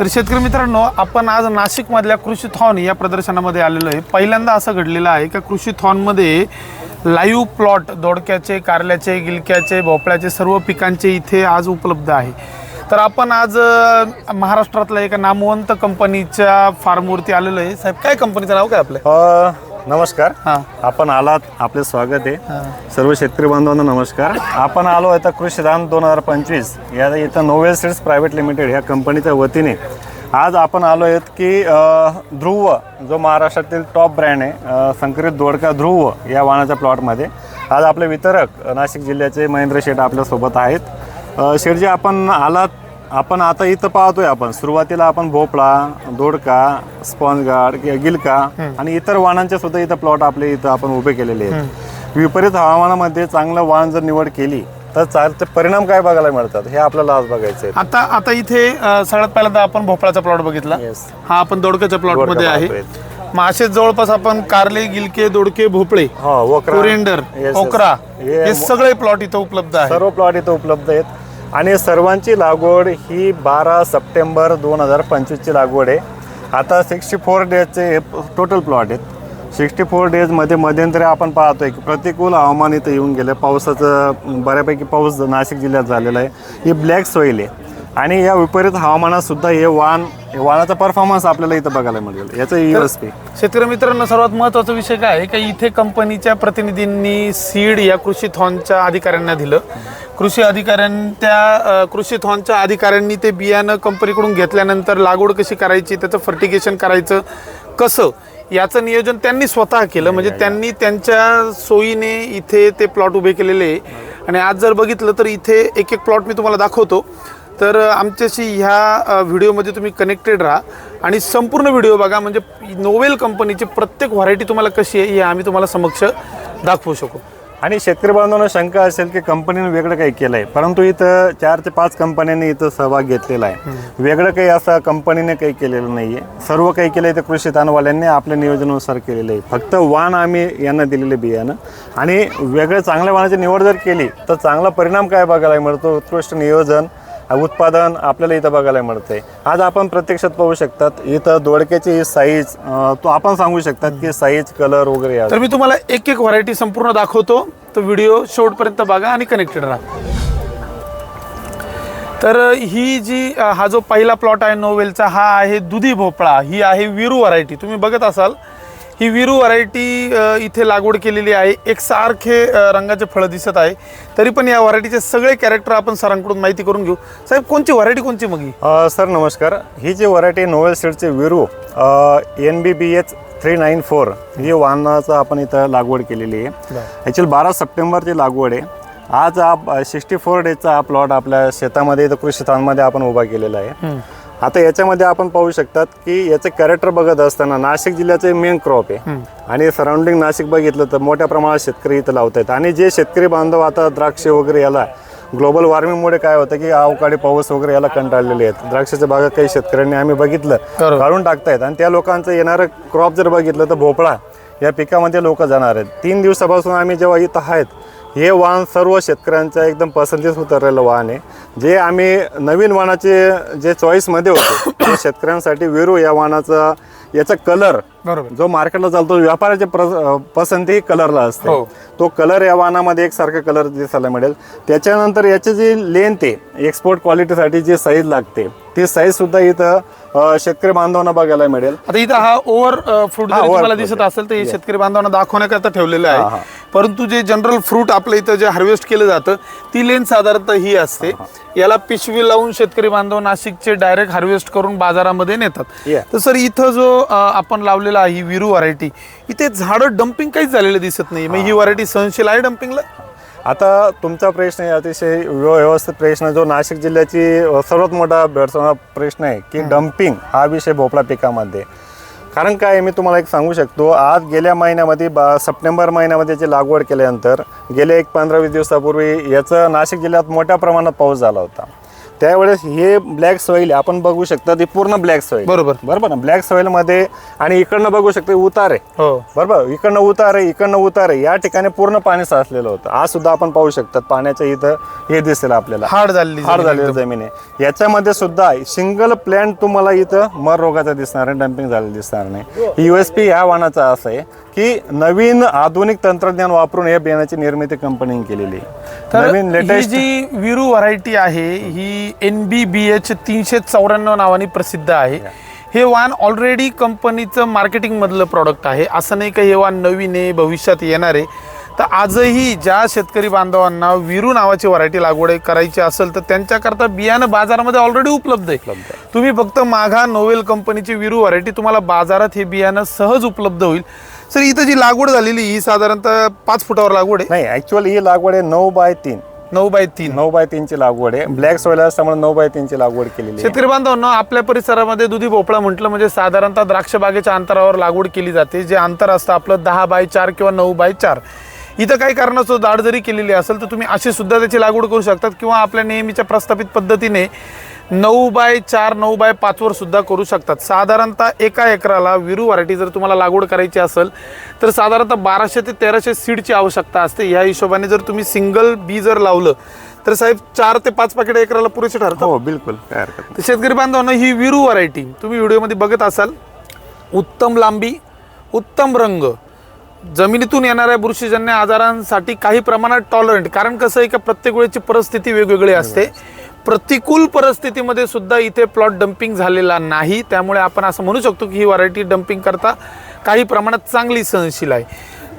तर शेतकरी मित्रांनो आपण आज नाशिकमधल्या कृषी थॉन या प्रदर्शनामध्ये आलेलो आहे. पहिल्यांदा असं घडलेलं आहे का कृषी थॉनमध्ये लाईव्ह प्लॉट दोडक्याचे कारल्याचे गिलक्याचे भोपळ्याचे सर्व पिकांचे इथे आज उपलब्ध आहे. तर आपण आज महाराष्ट्रातल्या एका नामवंत कंपनीच्या फार्मवरती आलेलो आहे. साहेब काय कंपनीचं नाव काय आपलं? नमस्कार. आपण आलात आपले स्वागत आहे. सर्व शेतकरी बांधवांना नमस्कार. आपण आलो आता कृषीदान दोन हजार पंचवीस. या इथं नोवेल सीड्स प्रायव्हेट लिमिटेड या कंपनीच्या वतीने. आज आपण आलो आहेत की ध्रुव जो महाराष्ट्रातील टॉप ब्रँड आहे संकरित दोडका ध्रुव या वाहनाच्या प्लॉटमध्ये आज आपले वितरक नाशिक जिल्ह्याचे महेंद्र शेठ आपल्यासोबत आहेत. शेठजी आपण आलात आपण आता इथं पाहतोय आपण. सुरुवातीला आपण भोपळा दोडका स्पॉन्ज गार्ड किंवा गिलका आणि इतर वाहनांचे सुद्धा इथं प्लॉट आपले इथं आपण उभे केलेले आहेत. विपरीत हवामानामध्ये चांगलं वाहन जर निवड केली तर चालते परिणाम काय बघायला मिळतात? हे आपल्याला आज बघायचं आहे. आता आता इथे सगळ्यात पहिल्यांदा आपण भोपळाचा प्लॉट बघितला. हा आपण दोडक्याच्या प्लॉटमध्ये आहे. मग असेच जवळपास आपण कारले गिलके दोडके भोपळे हो yes. ओकरा हे हे सगळे प्लॉट इथं उपलब्ध आहे सर्व प्लॉट इथं उपलब्ध आहेत. आणि सर्वांची लागवड ही बारा सप्टेंबर दोन हजार पंचवीसची लागवड आहे. आता सिक्स्टी फोर डेजचे टोटल प्लॉट आहेत. सिक्स्टी फोर डेजमध्ये मध्यंतरी आपण पाहतोय की प्रतिकूल हवामान इथं येऊन गेलं पावसाचं बऱ्यापैकी पाऊस नाशिक जिल्ह्यात झालेला आहे. ही ब्लॅक सॉईल आहे. आणि या विपरीत हवामानात सुद्धा हे वाहन वाहनाचा परफॉर्मन्स आपल्याला इथं बघायला मिळेल. याचं यू एस पी शेतकरी मित्रांनो सर्वात महत्त्वाचा विषय काय आहे? की इथे कंपनीच्या प्रतिनिधींनी सीड या कृषी थॉनच्या अधिकाऱ्यांना दिलं. कृषी अधिकाऱ्यां त्या अ, कृषी थॉनच्या अधिकाऱ्यांनी ते बियाणं कंपनीकडून घेतल्यानंतर लागवड कशी करायची त्याचं फर्टिगेशन करायचं कसं? याचं नियोजन त्यांनी स्वतः केलं. म्हणजे त्यांनी त्यांच्या सोयीने इथे ते प्लॉट उभे केलेले आणि आज जर बघितलं तर इथे एक एक प्लॉट मी तुम्हाला दाखवतो. तर आमच्याशी ह्या व्हिडिओमध्ये तुम्ही कनेक्टेड राहा. आणि संपूर्ण व्हिडिओ बघा म्हणजे नोवेल कंपनीची प्रत्येक व्हरायटी तुम्हाला कशी आहे हे आम्ही तुम्हाला समक्ष दाखवू शकू. आणि शेतकरी बांधवांना शंका असेल की कंपनीने वेगळं काही केलं आहे परंतु इथं चार ते पाच कंपन्यांनी इथं सहभाग घेतलेला आहे. वेगळं काही असं कंपनीने काही केलेलं नाही आहे सर्व काही केलं आहे ते कृषी ताणवाल्यांनी आपल्या नियोजनानुसार केलेलं आहे. फक्त वाण आम्ही यांना दिलेले बियाणं. आणि वेगळ्या चांगल्या वाहनाची निवड जर केली तर चांगला परिणाम काय बघायला मिळतो? उत्कृष्ट नियोजन उत्पादन आपल्याला इथं बघायला मिळते आज आपण प्रत्यक्षात पाहू शकतात इथं दोडक्याची साईज तो आपण सांगू शकतात की साईज कलर वगैरे तर मी तुम्हाला एक एक व्हरायटी संपूर्ण दाखवतो. तर व्हिडिओ शेवटपर्यंत बघा आणि कनेक्टेड राहा. तर ही जी हा जो पहिला प्लॉट आहे नोवेलचा हा आहे दुधी भोपळा ही आहे विरू व्हरायटी तुम्ही बघत असाल ही विरू व्हरायटी इथे लागवड केलेली आहे. एक सारखे रंगाचे फळं दिसत आहे. तरी पण या व्हरायटीचे सगळे कॅरेक्टर आपण सरांकडून माहिती करून घेऊ. साहेब कोणची व्हरायटी कोणची मग ही? सर नमस्कार. ही जी व्हरायटी नोवेल सीडचे Veeru N B B H three nine four ही वाहनाचं आपण इथं लागवड केलेली आहे. ॲक्च्युअली बारा सप्टेंबरची लागवड आहे. आज हा सिक्स्टी फोर डेजचा हा प्लॉट आपल्या शेतामध्ये इथं कृषी स्थानमध्ये आपण उभा केलेला आहे. आता याच्यामध्ये आपण पाहू शकतात की याचं कॅरेक्टर बघत असताना नाशिक जिल्ह्याचे मेन क्रॉप आहे. आणि सराउंडिंग नाशिक बघितलं तर मोठ्या प्रमाणात शेतकरी इथं लावत आहेत आणि जे शेतकरी बांधव आता द्राक्ष वगैरे याला ग्लोबल वॉर्मिंगमुळे काय होतं की अवकाळी पाऊस वगैरे याला कंटाळलेले आहेत. द्राक्षाच्या बागा काही शेतकऱ्यांनी आम्ही बघितलं. काढून टाकतायत. आणि त्या लोकांचं येणारं क्रॉप जर बघितलं तर भोपळा या पिकामध्ये लोक जाणार आहेत. तीन दिवसापासून आम्ही जेव्हा इथं आहेत हे वाहन सर्व शेतकऱ्यांचं एकदम पसंतीस उतरलेलं वाहन आहे. जे आम्ही नवीन वाहनाचे जे चॉईसमध्ये होते ते शेतकऱ्यांसाठी वेरू या वाहनाचा याचा कलर बरोबर. जो मार्केटला चालतो व्यापाराची प्र- पसंती कलरला असते. हो. तो कलर या वाहनामध्ये एकसारखा कलर दिसायला मिळेल. त्याच्यानंतर याची जी लेंथ आहे एक्सपोर्ट क्वालिटीसाठी जी साईज लागते ती साईज सुद्धा इथं शेतकरी बांधवांना बघायला मिळेल. आता इथं हा ओव्हर फ्रूट दिसत. असेल तर शेतकरी बांधवांना दाखवण्याकरता ठेवलेलं. आहे. परंतु जे जनरल फ्रूट आपल्या इथं जे हार्वेस्ट केलं जातं ती लेन साधारणतः ही असते. याला पिशवी लावून शेतकरी बांधव नाशिकचे डायरेक्ट हार्वेस्ट करून बाजारामध्ये नेतात. तर सर इथं जो आपण लावलेला आहे ही विरू व्हरायटी इथे झाडं डम्पिंग काहीच झालेलं दिसत नाही मग ही व्हरायटी सहनशील आहे डम्पिंगला आता तुमचा प्रश्न आहे अतिशय व्य- व्यवस्थित प्रश्न जो नाशिक जिल्ह्याची सर्वात मोठा प्रश्न आहे की डम्पिंग हा विषय भोपळा पिकामध्ये. कारण काय मी तुम्हाला एक सांगू शकतो आज गेल्या महिन्यामध्ये बा सप्टेंबर महिन्यामध्ये याची लागवड केल्यानंतर गेल्या एक पंधरा वीस दिवसापूर्वी याचं नाशिक जिल्ह्यात मोठ्या प्रमाणात पाऊस झाला होता. त्यावेळेस हे ब्लॅक सॉईल आपण बघू शकता ते पूर्ण ब्लॅक सॉईल बरोबर. बरोबर ना? ब्लॅक सॉईल मध्ये आणि इकडनं बघू शकता उतार. आहे हो. बरोबर? इकडनं उतार आहे इकडनं उतार आहे या ठिकाणी पूर्ण पाणी साचलेलं होतं. आज सुद्धा आपण पाहू शकतात पाण्याच्या इथं हे दिसेल आपल्याला. हार्ड झालेली हाड झालेली. जमीन आहे. याच्यामध्ये सुद्धा सिंगल प्लॅन्ट तुम्हाला इथं मर रोगाचा दिसणार नाही डम्पिंग झालेलं दिसणार नाही. युएसपी या वाहनाचा असं आहे. की नवीन आधुनिक तंत्रज्ञान वापरून या बियाण्याची निर्मिती कंपनीने केलेली आहे. तर नवीन ही लेटेस्ट जी विरू व्हरायटी आहे ही एन बी बी एच तीनशे चौऱ्याण्णव नावाने प्रसिद्ध आहे. हे वाण ऑलरेडी कंपनीचं मार्केटिंग मधलं प्रॉडक्ट आहे. असं नाही का हे वाण नवीन आहे भविष्यात येणार आहे. तर आजही ज्या शेतकरी बांधवांना विरू नावाची व्हरायटी लागवड करायची असेल तर त्यांच्याकरता बियाणं बाजारामध्ये ऑलरेडी उपलब्ध आहे. तुम्ही फक्त माघा नोवेल कंपनीची विरू व्हरायटी तुम्हाला बाजारात हे बियाणं सहज उपलब्ध होईल. सर इथं जी लागवड झालेली ही साधारणतः पाच फुटावर लागवड आहे. नाही ऍक्च्युअली ही लागवड आहे नऊ बाय तीन. नऊ बाय तीन. नऊ बाय तीनची लागवड आहे. ब्लॅक सॉईल असल्यामुळे नऊ बाय तीनची लागवड केलेली आहे. शेतकरी बांधवांनो आपल्या परिसरामध्ये दुधी भोपळा म्हटलं म्हणजे साधारणतः द्राक्ष बागेच्या अंतरावर लागवड केली जाते. जे अंतर असतं आपलं दहा बाय चार किंवा नऊ बाय चार. इथं काही कारणास्तव दाढ जरी केलेली असेल तर तुम्ही अशी सुद्धा त्याची लागवड करू शकतात किंवा आपल्या नेहमीच्या प्रस्थापित पद्धतीने नऊ बाय चार नऊ बाय पाचवर सुद्धा करू शकतात. साधारणतः एका एकराला विरू व्हरायटी जर तुम्हाला लागवड करायची असेल तर साधारणतः बाराशे ते तेराशे सीडची आवश्यकता असते. ह्या हिशोबाने जर तुम्ही सिंगल बी जर लावलं तर साहेब चार ते पाच पाकिट एकराला पुरेसे ठरतात. हो बिलकुल काय हरकत नाही तर शेतकरी बांधवांना ही विरू व्हरायटी तुम्ही व्हिडिओमध्ये बघत असाल उत्तम लांबी उत्तम रंग जमिनीतून येणाऱ्या बुरशीजन्य आजारांसाठी काही प्रमाणात टॉलरंट कारण कसं आहे का प्रत्येक वेळेची परिस्थिती वेगवेगळी असते. प्रतिकूल परिस्थितीमध्ये सुद्धा इथे प्लॉट डम्पिंग झालेला नाही. त्यामुळे आपण असं म्हणू शकतो की ही व्हरायटी डम्पिंग करता काही प्रमाणात चांगली सहनशील आहे.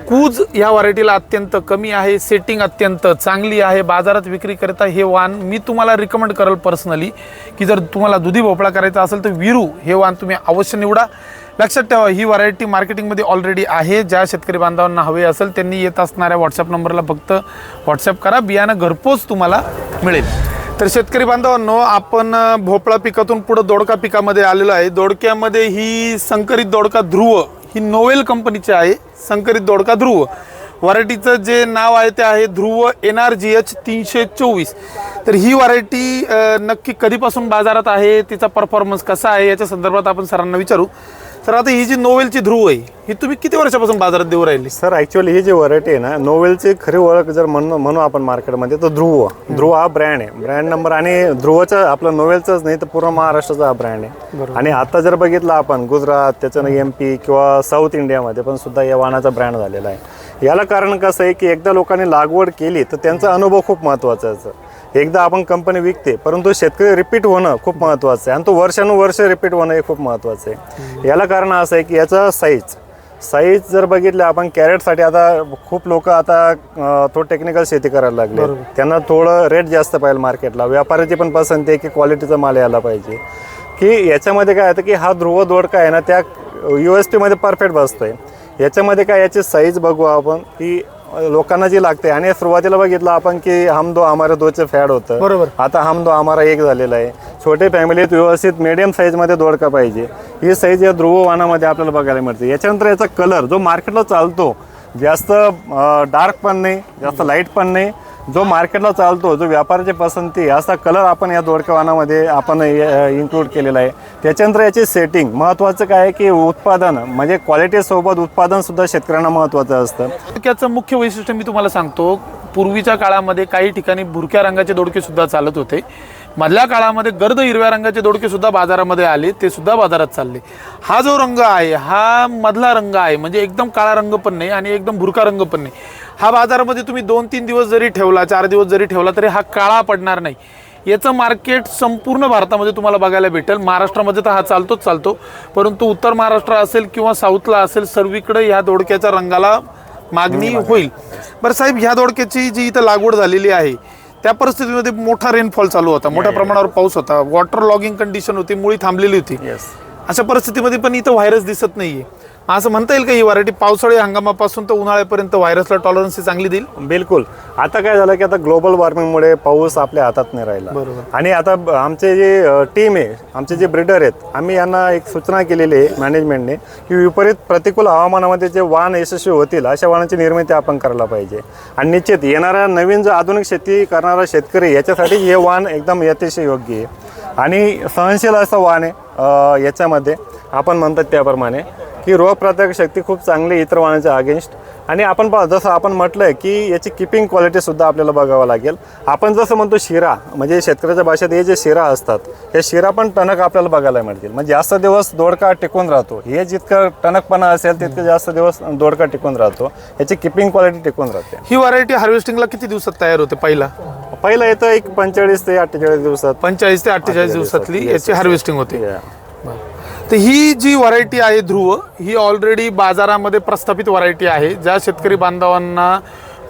कूज या व्हरायटीला अत्यंत कमी आहे सेटिंग अत्यंत चांगली आहे. बाजारात विक्री करता हे वाण मी तुम्हाला रिकमेंड करेल पर्सनली की जर तुम्हाला दुधी भोपळा करायचा असेल तर विरू हे वाण तुम्ही अवश्य निवडा. लक्षात ठेवा ही व्हरायटी मार्केटिंगमध्ये ऑलरेडी आहे. ज्या शेतकरी बांधवांना हवे असेल त्यांनी येत असणाऱ्या व्हॉट्सअप नंबरला फक्त व्हॉट्सअप करा. बियाणं घरपोच तुम्हाला मिळेल. तर शेतकरी बांधवांनो आपण भोपळा पिकातून पुढे दोडका पिकामध्ये आलेलो आहे. दोडक्यामध्ये ही संकरित दोडका ध्रुव ही नोवेल कंपनीची आहे संकरित दोडका ध्रुव. व्हरायटीचं जे नाव आहे ते आहे Dhruv N R G H तीनशे चोवीस. तर ही व्हरायटी नक्की कधीपासून बाजारात आहे तिचा परफॉर्मन्स कसा आहे याच्या संदर्भात आपण सरांना विचारू. तर आता ही जी नोवेलची ध्रुव आहे ही तुम्ही किती वर्षापासून बाजारात देऊ राहिली? सर ऍक्च्युअली ही जी व्हरायटी आहे ना नोवेलची खरी ओळख जर म्हणू म्हणू आपण मार्केटमध्ये तर ध्रुव. ध्रुव हा ब्रँड आहे. ब्रँड नंबर आणि ध्रुवचा आपलं नोवेलचाच नाही तर पूर्ण महाराष्ट्राचा हा ब्रँड आहे. आणि आता जर बघितलं आपण गुजरात त्याच्यानं एम पी किंवा साऊथ इंडियामध्ये पण सुद्धा या वाणाचा ब्रँड झालेला आहे. याला कारण कसं आहे की एकदा लोकांनी लागवड केली तर त्यांचा अनुभव खूप महत्त्वाचा आहे सर. एकदा आपण कंपनी विकते परंतु शेतकरी रिपीट होणं खूप महत्त्वाचं आहे. आणि तो वर्षानुवर्ष रिपीट होणं हे खूप महत्त्वाचं आहे. याला कारण असं आहे की याचा साईज साईज जर बघितलं आपण कॅरेटसाठी आता खूप लोक आता थोडं टेक्निकल शेती करायला लागले. त्यांना थोडं रेट जास्त पाहिजे मार्केटला व्यापाऱ्याची पण पसंती आहे की क्वालिटीचा माल यायला पाहिजे. की याच्यामध्ये काय होतं की हा ध्रुव दोडका आहे ना त्या यू एस टीमध्ये परफेक्ट बसतोय. याच्यामध्ये काय याची साईज बघू आपण की लोकांना जी लागते. आणि सुरुवातीला बघितलं आपण की हम दो हमारे दोचे फॅड होतं. बरोबर. आता हम दो हमारा एक झालेला आहे. छोटे फॅमिलीत व्यवस्थित मिडियम साईजमध्ये दोडका पाहिजे. ही साईज या ध्रुव वाणामध्ये आपल्याला बघायला मिळते. याच्यानंतर याचा कलर जो मार्केटला चालतो जास्त डार्क पण नाही जास्त लाइट पण नाही. जो मार्केटला चालतो जो व्यापाराची पसंती असा कलर आपण या दोडकवानामध्ये आपण इन्क्लूड केलेला आहे. त्याच्यानंतर याची सेटिंग महत्त्वाचं काय आहे की उत्पादन म्हणजे क्वालिटीसोबत उत्पादनसुद्धा शेतकऱ्यांना महत्त्वाचं असतं. दोडक्याचं मुख्य वैशिष्ट्य मी तुम्हाला सांगतो पूर्वीच्या काळामध्ये काही ठिकाणी भुरक्या रंगाचे दोडके सुद्धा चालत होते. मधल्या काळामध्ये गर्द हिरव्या रंगाचे दोडके सुद्धा बाजारामध्ये आले ते सुद्धा बाजारात चालले. हा जो रंग आहे हा मधला रंग आहे म्हणजे एकदम काळा रंग पण नाही आणि एकदम भुरका रंग पण नाही. हा बाजारामध्ये तुम्ही दोन तीन दिवस जरी ठेवला चार दिवस जरी ठेवला तरी हा काळा पडणार नाही. याचं मार्केट संपूर्ण भारतामध्ये तुम्हाला बघायला भेटेल. महाराष्ट्रामध्ये तर हा चालतोच चालतो. परंतु उत्तर महाराष्ट्र असेल किंवा साऊथला असेल सर्वीकडे ह्या दोडक्याच्या रंगाला मागणी होईल. बरं साहेब ह्या दोडक्याची जी इथं लागवड झालेली आहे त्या परिस्थितीमध्ये मोठा रेनफॉल चालू होता. मोठ्या प्रमाणावर पाऊस होता. वॉटर लॉगिंग कंडिशन होती मुळी थांबलेली होती. अशा परिस्थितीमध्ये पण इथं व्हायरस दिसत नाहीये. असं म्हणता येईल का ही व्हरायटी पावसाळी हंगामापासून तर उन्हाळ्यापर्यंत व्हायरसला टॉलरन्स चांगली देईल? बिलकुल. आता काय झालं की आता ग्लोबल वॉर्मिंगमुळे पाऊस आपल्या हातात नाही राहिला. बरोबर. आणि आता ब- आमचे जे टीम आहे आमचे जे ब्रिडर आहेत आम्ही यांना एक सूचना केलेली आहे मॅनेजमेंटने की विपरीत प्रतिकूल हवामानामध्ये जे वाण यशस्वी होतील अशा वाणांची निर्मिती आपण करायला पाहिजे. आणि निश्चित येणारा नवीन जो आधुनिक शेती करणारा शेतकरी याच्यासाठी हे वाण एकदम अतिशय योग्य आहे. आणि सहनशील असं वाण आहे अं, याच्यामध्ये आपण म्हणतात त्याप्रमाणे. की रोगप्रतिकारक शक्ती खूप चांगली इतर वाणाच्या अगेन्स्ट आणि आपण जसं आपण म्हटलंय की याची किपिंग क्वालिटी सुद्धा आपल्याला बघावं लागेल. आपण जसं म्हणतो शिरा म्हणजे शेतकऱ्याच्या भाषेत हे जे शिरा असतात हे शिरा पण टणक आपल्याला बघायला मिळतील. म्हणजे जास्त दिवस दोडका टिकून राहतो. हे जितकं टणकपणा असेल तितकं जास्त दिवस दोडका टिकून राहतो. याची किपिंग क्वालिटी टिकून राहते. ही व्हरायटी हार्वेस्टिंगला किती दिवसात तयार होते पहिला? पहिलं येतं एक पंचेचाळीस ते अठ्ठेचाळीस दिवसात. पंचेचाळीस ते अठ्ठेचाळीस दिवसातली याची. हार्वेस्टिंग होते. तर ही जी व्हरायटी आहे ध्रुव ही ऑलरेडी बाजारामध्ये प्रस्थापित व्हरायटी आहे. ज्या शेतकरी बांधवांना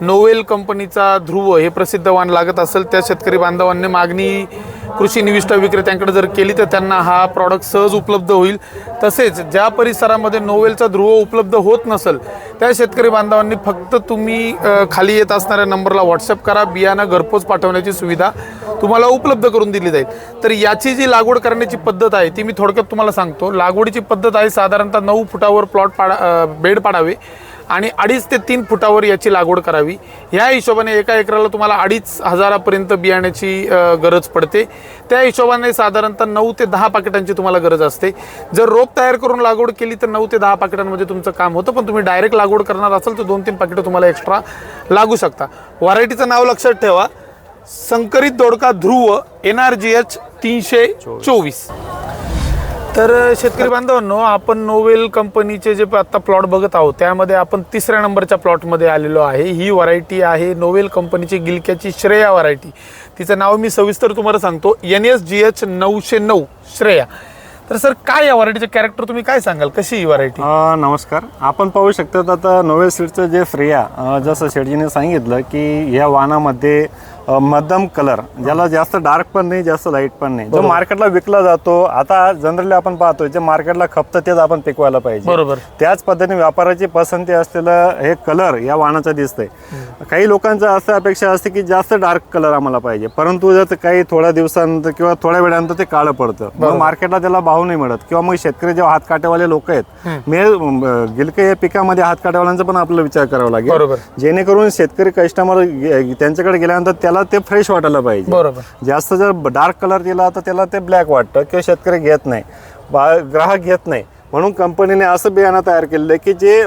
नोवेल कंपनीचा ध्रुव हे प्रसिद्ध वाण लागत असेल त्या शेतकरी बांधवांनी मागणी कृषी निविष्ठा विक्रेत्यांकडे जर केली तर त्यांना हा प्रॉडक्ट सहज उपलब्ध होईल. तसेच ज्या परिसरामध्ये नोवेलचा ध्रुव उपलब्ध होत नसेल त्या शेतकरी बांधवांनी फक्त तुम्ही खाली येत असणाऱ्या नंबरला व्हॉट्सअप करा बियाणं घरपोच पाठवण्याची सुविधा तुम्हाला उपलब्ध करून दिली जाईल. तर याची जी लागवड करण्याची पद्धत आहे ती मी थोडक्यात तुम्हाला सांगतो. लागवडीची पद्धत आहे साधारणतः नऊ फुटावर प्लॉट पाडा बेड पाडावे. आणि अडीच ते तीन फुटावर याची लागवड करावी. ह्या हिशोबाने एका एकराला तुम्हाला अडीच हजारापर्यंत बियाण्याची गरज पडते. त्या हिशोबाने साधारणतः नऊ ते दहा पाकिटांची तुम्हाला गरज असते. जर रोप तयार करून लागवड केली तर नऊ ते दहा पाकिटांमध्ये तुमचं काम होतं पण तुम्ही डायरेक्ट लागवड करणार असाल तर दोन तीन पाकिटं तुम्हाला एक्स्ट्रा लागू शकता. व्हरायटीचं नाव लक्षात ठेवा. संकरित दोडका Dhruv N R G H तीनशे चोवीस. तर शेतकरी बांधवांनो आपण नोवेल कंपनीचे जे आता प्लॉट बघत आहोत त्यामध्ये आपण तिसऱ्या नंबरच्या प्लॉटमध्ये आलेलो आहे. ही व्हरायटी आहे नोवेल कंपनीची गिलक्याची श्रेया व्हरायटी. तिचं नाव मी सविस्तर तुम्हाला सांगतो. एन एस जी एच नऊशे नऊ श्रेया. तर सर काय या व्हरायटीचे कॅरेक्टर तुम्ही काय सांगाल? कशी ही व्हरायटी? नमस्कार. आपण पाहू शकतो आता नोवेल सीडचं जे श्रेया जसं शेटजीने सांगितलं की या वाहनामध्ये मध्यम कलर ज्याला जास्त डार्क पण नाही जास्त लाइट पण नाही. जो मार्केटला विकला जातो आता जनरली आपण पाहतो जे मार्केटला खपतं तेच आपण पिकवायला पाहिजे. बरोबर. त्याच पद्धतीने व्यापाराची पसंती असलेलं हे कलर या वाहनाचं दिसतंय. काही लोकांचं असं अपेक्षा असते की जास्त डार्क कलर आम्हाला पाहिजे. परंतु जर काही थोड्या दिवसानंतर किंवा थोड्या वेळानंतर ते काळं पडतं. मग मार्केटला त्याला भाव नाही मिळत. किंवा मग शेतकरी जेव्हा हात काटेवाले लोक आहेत मे गिलके या पिकामध्ये हात काटेवाल्यांचा पण आपल्याला विचार करावा लागेल. जेणेकरून शेतकरी कस्टमर त्यांच्याकडे गेल्यानंतर त्याला ते फ्रेश वाटायला पाहिजे. बरोबर. जास्त जर डार्क कलर दिला तर त्याला ते ब्लॅक वाटतं किंवा शेतकरी घेत नाही. ग्राहक घेत नाही. म्हणून कंपनीने असं बियाणं तयार केलेलं आहे की जे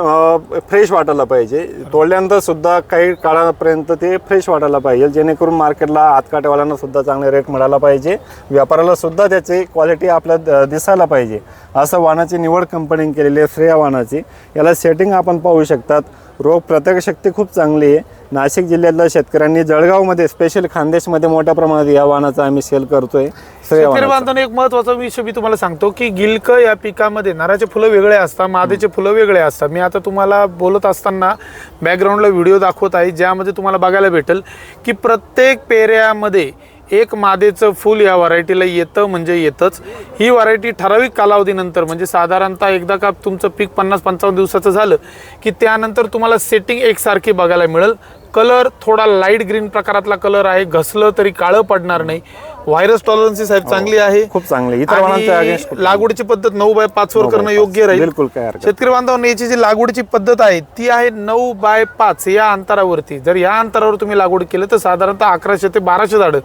फ्रेश वाटायला पाहिजे. तोडल्यानंतर सुद्धा काही काळापर्यंत ते फ्रेश वाटायला पाहिजे. जेणेकरून मार्केटला हातकाटेवाल्यांना सुद्धा चांगले रेट मिळाला पाहिजे. व्यापाराला सुद्धा त्याची क्वालिटी आपल्या दिसायला पाहिजे. असं वाणाची निवड कंपनीने केलेली आहे श्रेया वाणाची याला सेटिंग आपण पाहू शकतात. रोग प्रतिकारशक्ती खूप चांगली आहे. नाशिक जिल्ह्यातल्या शेतकऱ्यांनी जळगावमध्ये स्पेशल खानदेशमध्ये मोठ्या प्रमाणात या वाणाचा आम्ही सेल करतोय. शेतकरी. बांधवांनो एक महत्त्वाचा विषय मी तुम्हाला सांगतो की गिलक या पिकामध्ये नाराचे फुलं वेगळे असतात मादेचे फुलं वेगळे असतात. मी आता तुम्हाला बोलत असताना बॅकग्राऊंडला व्हिडिओ दाखवत आहे ज्यामध्ये तुम्हाला बघायला भेटेल की प्रत्येक पेऱ्यामध्ये एक मादेचं फूल या व्हरायटीला येतं म्हणजे येतच. ही व्हरायटी ठराविक कालावधीनंतर म्हणजे साधारणतः एकदा का तुमचं पीक पन्नास पंचावन्न दिवसाचं झालं की त्यानंतर तुम्हाला सेटिंग एकसारखी बघायला मिळेल. कलर थोडा लाइट ग्रीन प्रकारातला कलर आहे घसलं तरी काळं पडणार नाही. व्हायरस टॉलरन्सी साहेब चांगली आहे. खूप चांगली. इतर खूप लागवडीची पद्धत नऊ बाय पाच वर करणं. योग्य राहील. बिलकुल शेतकरी बांधवांना याची जी लागवडीची पद्धत आहे ती आहे नऊ बाय पाच या अंतरावरती. जर या अंतरावर तुम्ही लागवड केलं तर साधारणतः अकराशे ते बाराशे झाडं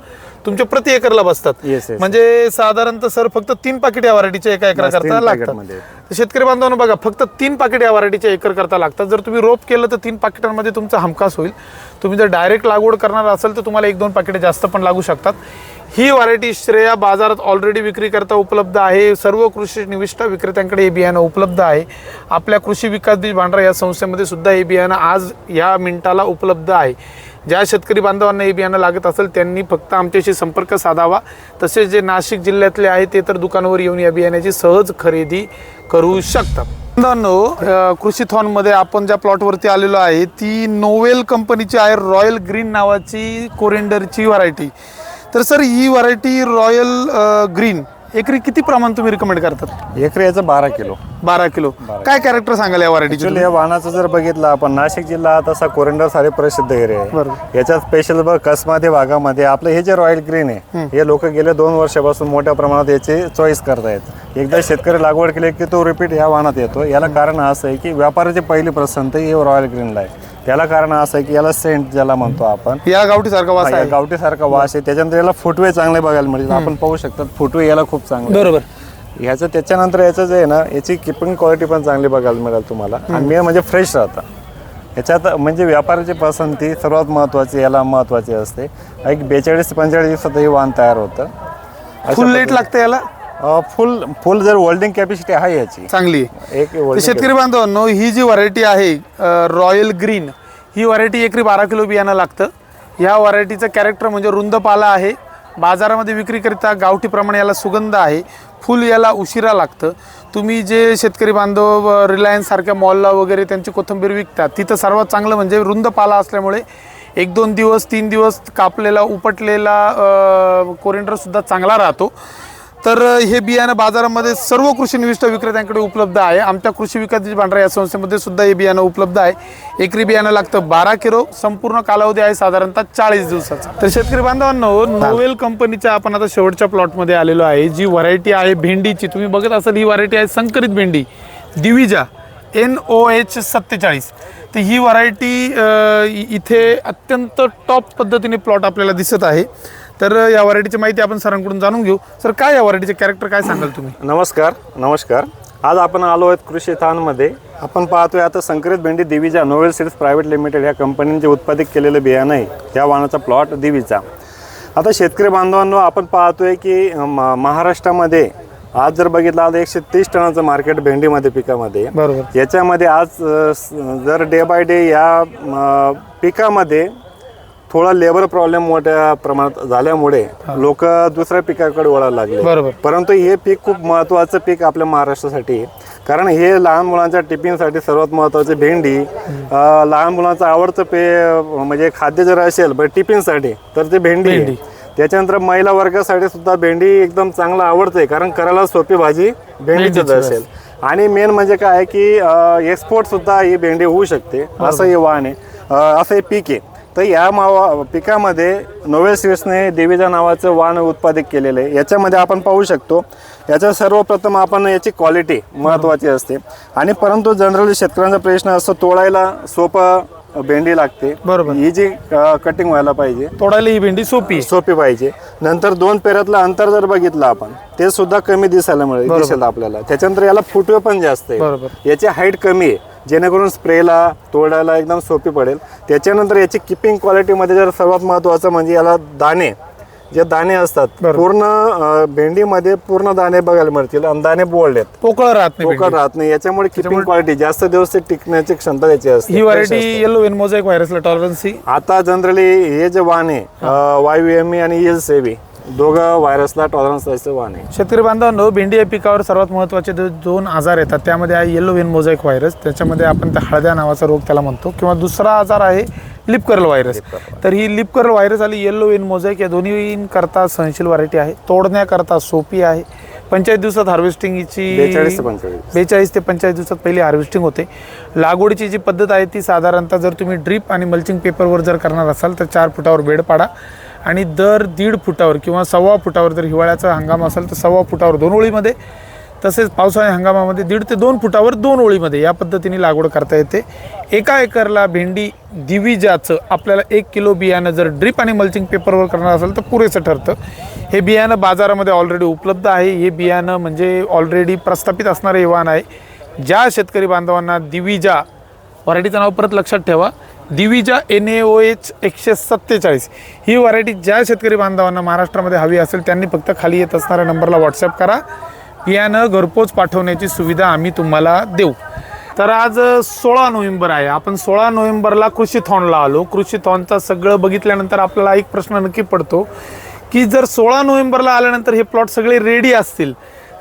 तुमच्या प्रति एकरला बसतात. म्हणजे साधारणतः सर फक्त तीन पाकिट या व्हरायटीच्या एका एकरा बस तीन करता लागतात. packet मध्ये. तर शेतकरी बांधवांना बघा फक्त तीन पाकिट या व्हरायटीच्या एकर करता लागतात. जर तुम्ही रोप केलं तर तीन पाकिटांमध्ये तुमचा हमखास होईल. तुम्ही जर डायरेक्ट लागवड करणार असाल तर तुम्हाला एक दोन पाकिटे जास्त पण लागू शकतात. ही व्हरायटी श्रेया बाजारात ऑलरेडी विक्री करता उपलब्ध आहे. सर्व कृषी निविष्ठा विक्रेत्यांकडे हे बियाणं उपलब्ध आहे. आपल्या कृषी विकास बीज भांडार या संस्थेमध्ये सुद्धा हे बियाणं आज या मिनिटाला उपलब्ध आहे. ज्या शेतकरी बांधवांना हे बियाणं लागत असेल त्यांनी फक्त आमच्याशी संपर्क साधावा. तसेच जे नाशिक जिल्ह्यातले आहे ते तर दुकानावर येऊन या बियाण्याची सहज खरेदी करू शकतात. बांधवांनो कृषी थॉनमध्ये आपण ज्या प्लॉटवरती आलेलो आहे ती नोवेल कंपनीची आहे रॉयल ग्रीन नावाची कोरिंडरची व्हरायटी. तर सर ही व्हरायटी रॉयल ग्रीन एकरी किती प्रमाण तुम्ही रिकमेंड करतात? एकरी याचं बारा किलो. बारा किलो. काय कॅरेक्टर सांगाल या व्हरायटीचे ऍक्च्युली या वाहनाचं जर बघितलं आपण नाशिक जिल्हा हा तसा कोरेंडर सारे प्रसिद्ध एरिया आहे. याच्यात स्पेशल बघ कसमादी भागामध्ये आपलं हे जे रॉयल ग्रीन आहे हे लोक गेले दोन वर्षापासून मोठ्या प्रमाणात याचे चॉईस करतायत. एकदा शेतकरी लागवड केली की तो रिपीट या वाहनात येतो. याला कारण असं आहे की व्यापाराची पहिली पसंती ही रॉयल ग्रीनला आहे. त्याला कारण असं आहे की याला सेंट ज्याला म्हणतो आपण. या गावठी सारखा वास आहे. गावठी सारखा वास आहे. त्याच्यानंतर याला फुटवे चांगले बघायला मिळतील आपण पाहू शकतात फुटवे याला खूप चांगले. बरोबर. ह्याचं त्याच्यानंतर याचं जे आहे ना याची किपिंग क्वालिटी पण चांगली बघायला मिळेल तुम्हाला. आणि मेन म्हणजे फ्रेश राहतं. ह्याच्यात म्हणजे व्यापाराची पसंती सर्वात महत्त्वाची याला महत्त्वाची असते. एक बेचाळीस ते पंचेचाळीस दिवसात हे वाहन तयार होतं. फुल लेट लागतं याला? फुल फुल जर होल्डिंग कॅपॅसिटी आहे याची. चांगली. एक तर holding शेतकरी बांधवांनो ही जी व्हरायटी आहे रॉयल ग्रीन ही व्हरायटी एकरी बारा किलो बियाणं लागतं. ह्या व्हरायटीचं कॅरेक्टर म्हणजे रुंद पाला आहे. बाजारामध्ये विक्रीकरिता गावठीप्रमाणे याला सुगंध आहे. फुल याला उशिरा लागतं. तुम्ही जे शेतकरी बांधव रिलायन्स सारख्या मॉलला वगैरे त्यांची कोथंबीर विकतात तिथं सर्वात चांगलं म्हणजे रुंद पाला असल्यामुळे एक दोन दिवस तीन दिवस कापलेला उपटलेला कोरिंडरसुद्धा चांगला राहतो. तर हे बियाणं बाजारामध्ये सर्व कृषी निविष्ठ विक्रेत्यांकडे उपलब्ध आहे. आमच्या कृषी विकास भांडारा या संस्थेमध्ये सुद्धा हे बियाणं उपलब्ध आहे. एकरी बियाणं लागतं बारा किलो. संपूर्ण कालावधी आहे साधारणतः चाळीस दिवसाचा. तर शेतकरी बांधवांनो नोवेल कंपनीच्या आपण आता शेवटच्या प्लॉटमध्ये आलेलो आहे. जी व्हरायटी आहे भेंडीची तुम्ही बघत असाल ही व्हरायटी आहे संकरित भेंडी. दिविजा एन ओ एच सत्तेचाळीस. तर ही व्हरायटी इथे अत्यंत टॉप पद्धतीने प्लॉट आपल्याला दिसत आहे. तर या व्हरायटीची माहिती आपण सरांकडून जाणून घेऊ. सर काय या व्हरायटीचे कॅरेक्टर काय सांगाल तुम्ही? नमस्कार नमस्कार. आज आपण आलो आहेत कृषी थानमध्ये. आपण पाहतोय आता संकरित भेंडी Divija Novel seeds private limited या कंपनीने जे उत्पादित केलेलं बियाणं आहे त्या वाहनाचा प्लॉट दिवीचा. आता शेतकरी बांधवांनो आपण पाहतोय की म- महाराष्ट्रामध्ये आज जर बघितलं आज एकशे तीस टनाचं मार्केट भेंडीमध्ये पिकामध्ये. आहे. बरोबर. याच्यामध्ये आज अ, स- जर डे बाय डे या म, पिकामध्ये थोडा लेबर प्रॉब्लेम मोठ्या प्रमाणात झाल्यामुळे लोक दुसऱ्या पिकाकडे वळायला लागले. परंतु हे पीक खूप महत्त्वाचं पीक आपल्या महाराष्ट्रासाठी. आहे कारण हे लहान मुलांच्या टिफिनसाठी सर्वात महत्त्वाचे भेंडी लहान मुलांचं आवडतं पे म्हणजे खाद्य जर असेल बरं टिफिनसाठी तर ते भेंडी. त्याच्यानंतर महिला वर्गासाठी सुद्धा भेंडी एकदम चांगलं आवडते कारण करायला सोपी भाजी भेंडीचीच भेंडीची असेल. आणि मेन म्हणजे काय आहे की एक्सपोर्ट सुद्धा ही भेंडी होऊ शकते. असं हे वाहन आहे. असं हे पीक आहे. तर या मावा पिकामध्ये नोवेल सीड्सने देवीजा नावाचं वाण उत्पादित केलेलं आहे. याच्यामध्ये आपण पाहू शकतो याच्या सर्वप्रथम आपण याची क्वालिटी महत्त्वाची असते. आणि परंतु जनरली शेतकऱ्यांचा प्रश्न असतो तोडायला सोपं भेंडी लागते. बरोबर. ही जी कटिंग व्हायला पाहिजे. तोडायला ही भेंडी सोपी. सोपी पाहिजे. नंतर दोन पेऱ्यातलं अंतर जर बघितलं आपण ते सुद्धा कमी दिसायला मिळेल दिसेल आपल्याला. त्याच्यानंतर याला फुटवे पण जास्त आहे. याची हाईट कमी आहे. जेणेकरून स्प्रेला तोडायला एकदम सोपी पडेल. त्याच्यानंतर याची किपिंग क्वालिटीमध्ये जर सर्वात महत्त्वाचं म्हणजे याला दाणे जे दाणे असतात. पूर्ण भेंडीमध्ये पूर्ण दाणे बघायला मिळतील आणि दाणे बोल्ड आहेत. पोकळ राहत नाही पोकळ राहत नाही. याच्यामुळे किपिंग क्वालिटी जास्त दिवस ते टिकण्याची क्षमता त्याची असते. ही व्हरायटी येलो वेनमोझॅक व्हायरसला टॉलरन्स आता जनरली हे जे वाण आहे वाय व्ही एम आणि एल सेव्ही दोघं व्हायरसला टॉलरन्स असं वाण आहे. शेतकरी बांधवांनो भेंडी या पिकावर सर्वात महत्त्वाचे दो- दोन आजार येतात. त्यामध्ये आहे येलो वेन मोझाईक व्हायरस त्याच्यामध्ये आपण त्या हळद्या नावाचा रोग त्याला म्हणतो. किंवा दुसरा आजार आहे लिपकर्ल व्हायरस तर ही लिपकर्ल व्हायरस आणि येल्लो वेन मोझाईक या दोन्हीकरता सहनशील व्हरायटी आहे. तोडण्याकरता सोपी आहे. पंचायत दिवसात हार्वेस्टिंग हिची बेचाळीस ते पंचेचाळीस. बेचाळीस ते पंचेचाळीस दिवसात पहिली हार्वेस्टिंग होते. लागवडीची जी पद्धत आहे ती साधारणतः जर तुम्ही ड्रीप आणि मल्चिंग पेपरवर जर करणार असाल तर चार फुटावर बेड पाडा. आणि दर दीड फुटावर किंवा सव्वा फुटावर जर हिवाळ्याचा हंगाम असेल तर सव्वा फुटावर दोन ओळीमध्ये तसेच पावसाळ्या हंगामामध्ये दीड ते दोन फुटावर दोन ओळीमध्ये या पद्धतीने लागवड करता येते. एका एकरला भेंडी दिविजाचं आपल्याला एक किलो बियाणं जर ड्रीप आणि मल्चिंग पेपरवर करणार असेल तर पुरेसं ठरतं. हे बियाणं बाजारामध्ये ऑलरेडी उपलब्ध आहे. हे बियाणं म्हणजे ऑलरेडी प्रस्थापित असणारं हे वाहन आहे. ज्या शेतकरी बांधवांना दिविजा व्हरायटीचं नाव परत लक्षात ठेवा. Divija N A O H एकशे सत्तेचाळीस. ही व्हरायटी ज्या शेतकरी बांधवांना महाराष्ट्रामध्ये हवी असेल त्यांनी फक्त खाली येत असणाऱ्या नंबरला व्हॉट्सअप करा. बियाणं घरपोच पाठवण्याची सुविधा आम्ही तुम्हाला देऊ. तर आज सोळा नोव्हेंबर आहे. आपण सोळा नोव्हेंबरला कृषी थॉनला आलो. कृषी थॉनचा सगळं बघितल्यानंतर आपल्याला एक प्रश्न नक्की पडतो की जर सोळा नोव्हेंबरला आल्यानंतर हे प्लॉट सगळे रेडी असतील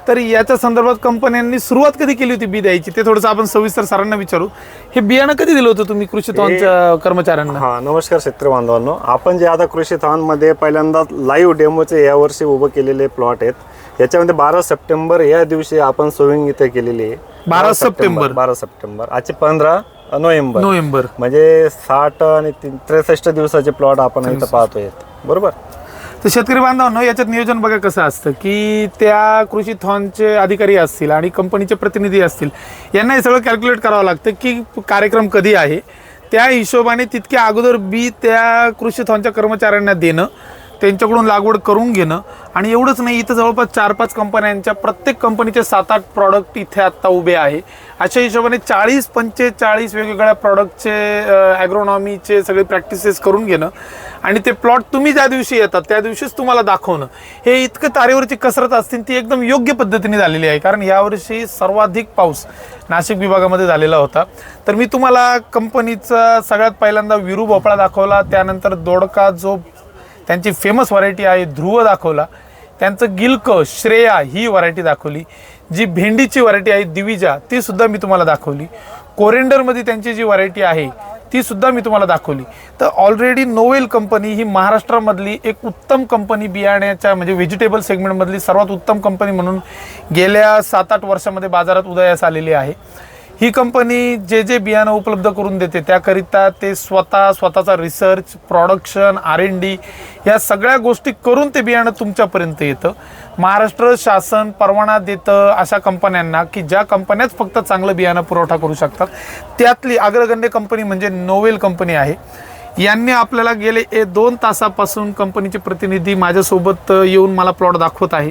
तर याच्या संदर्भात कंपन्यांनी सुरुवात कधी केली होती बी द्यायची? ते थोडंसं आपण सविस्तर सरांना विचारू. हे बियाणं कधी दिलं होतं तुम्ही कृषी थॉनच्या कर्मचाऱ्यांना? हा नमस्कार शेतकरी बांधवांनो. आपण जे आता कृषी मध्ये पहिल्यांदा लाईव्ह डेमोचे यावर्षी उभं केलेले प्लॉट आहेत. याच्यामध्ये बारा सप्टेंबर या दिवशी आपण सोविंग इथे केलेली आहे. 12 सप्टेंबर. बारा सप्टेंबर. आजचे पंधरा नोव्हेंबर. नोव्हेंबर. म्हणजे साठ आणि तीन त्रेसष्ट दिवसाचे प्लॉट आपण इथं पाहतोय. बरोबर? तर शेतकरी बांधवांनो याच्यात नियोजन बघा कसं असतं की त्या कृषी थॉनचे अधिकारी असतील आणि कंपनीचे प्रतिनिधी असतील यांना हे सगळं कॅल्क्युलेट करावं लागतं की कार्यक्रम कधी आहे. त्या हिशोबाने तितक्या अगोदर बी त्या कृषी थॉनच्या कर्मचाऱ्यांना देणं त्यांच्याकडून लागवड करून घेणं. आणि एवढंच नाही इथं जवळपास चार पाच कंपन्यांच्या प्रत्येक कंपनीचे सात आठ प्रॉडक्ट इथे आत्ता उभे आहे. अशा हिशोबाने चाळीस पंचेचाळीस वेगवेगळ्या प्रॉडक्टचे ॲग्रोनॉमीचे सगळे प्रॅक्टिसेस करून घेणं. आणि ते प्लॉट तुम्ही ज्या दिवशी येतात त्या दिवशीच तुम्हाला दाखवणं. हे इतकं तारेवरची कसरत असतील ती एकदम योग्य पद्धतीने झालेली आहे. कारण यावर्षी सर्वाधिक पाऊस नाशिक विभागामध्ये झालेला होता. तर मी तुम्हाला कंपनीचा सगळ्यात पहिल्यांदा विरू भोपळा दाखवला त्यानंतर दोडका जो त्यांची फेमस व्हरायटी आहे ध्रुव दाखवला. त्यांचं गिल्क श्रेया ही व्हरायटी दाखवली. जी भेंडीची व्हरायटी आहे दिविजा ती सुद्धा मी तुम्हाला दाखवली. कोरेंडरमध्ये त्यांची जी व्हरायटी आहे ती सुद्धा मी तुम्हाला दाखवली. तर ऑलरेडी नोवेल कंपनी ही महाराष्ट्रामधली एक उत्तम कंपनी बियाण्याच्या म्हणजे व्हेजिटेबल सेगमेंटमधली सर्वात उत्तम कंपनी म्हणून गेल्या सात आठ वर्षामध्ये बाजारात उदयास आलेली आहे. ही कंपनी जे जे बियाणं उपलब्ध करून देते त्याकरिता ते स्वतः स्वतःचा research production R N D या सगळ्या गोष्टी करून ते बियाणं तुमच्यापर्यंत येतं. महाराष्ट्र शासन परवाना देतं अशा कंपन्यांना की ज्या कंपन्याच फक्त चांगलं बियाणं पुरवठा करू शकतात. त्यातली अग्रगण्य कंपनी म्हणजे नोवेल कंपनी आहे. यांनी आपल्याला गेले ए दोन तासापासून कंपनीचे प्रतिनिधी माझ्यासोबत येऊन मला प्लॉट दाखवत आहे.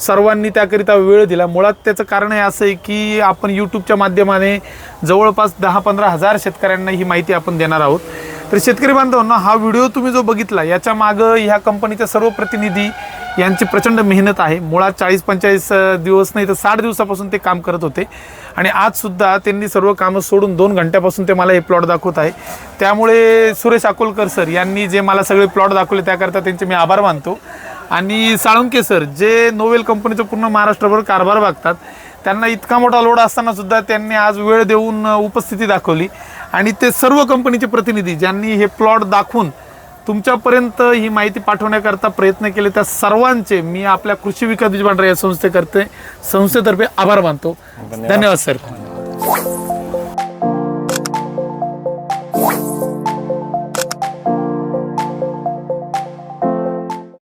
सर्वांनी त्याकरिता वेळ दिला. मुळात त्याचं कारण हे असं आहे की आपण यूट्यूबच्या माध्यमाने जवळपास दहा पंधरा हजार शेतकऱ्यांना ही माहिती आपण देणार आहोत. तर शेतकरी बांधवांना हा व्हिडिओ तुम्ही जो बघितला याच्या मागं ह्या कंपनीच्या सर्व प्रतिनिधी यांची प्रचंड मेहनत आहे. मुळात चाळीस पंचेचाळीस दिवस नाही तर साठ दिवसापासून ते काम करत होते. आणि आजसुद्धा त्यांनी सर्व कामं सोडून दोन घंट्यापासून ते मला हे प्लॉट दाखवत आहे. त्यामुळे सुरेश अकोलकर सर यांनी जे मला सगळे प्लॉट दाखवले त्याकरता त्यांचे मी आभार मानतो. आणि साळुंके सर जे नोवेल कंपनीचं पूर्ण महाराष्ट्रभर कारभार बघतात त्यांना इतका मोठा लोड असताना सुद्धा त्यांनी आज वेळ देऊन उपस्थिती दाखवली. आणि ते सर्व कंपनीचे प्रतिनिधी ज्यांनी हे प्लॉट दाखवून तुमच्यापर्यंत ही माहिती पाठवण्याकरता प्रयत्न केले त्या सर्वांचे मी आपल्या कृषी विकास बीज भांडार या संस्थेकरते संस्थेतर्फे आभार मानतो. धन्यवाद सर.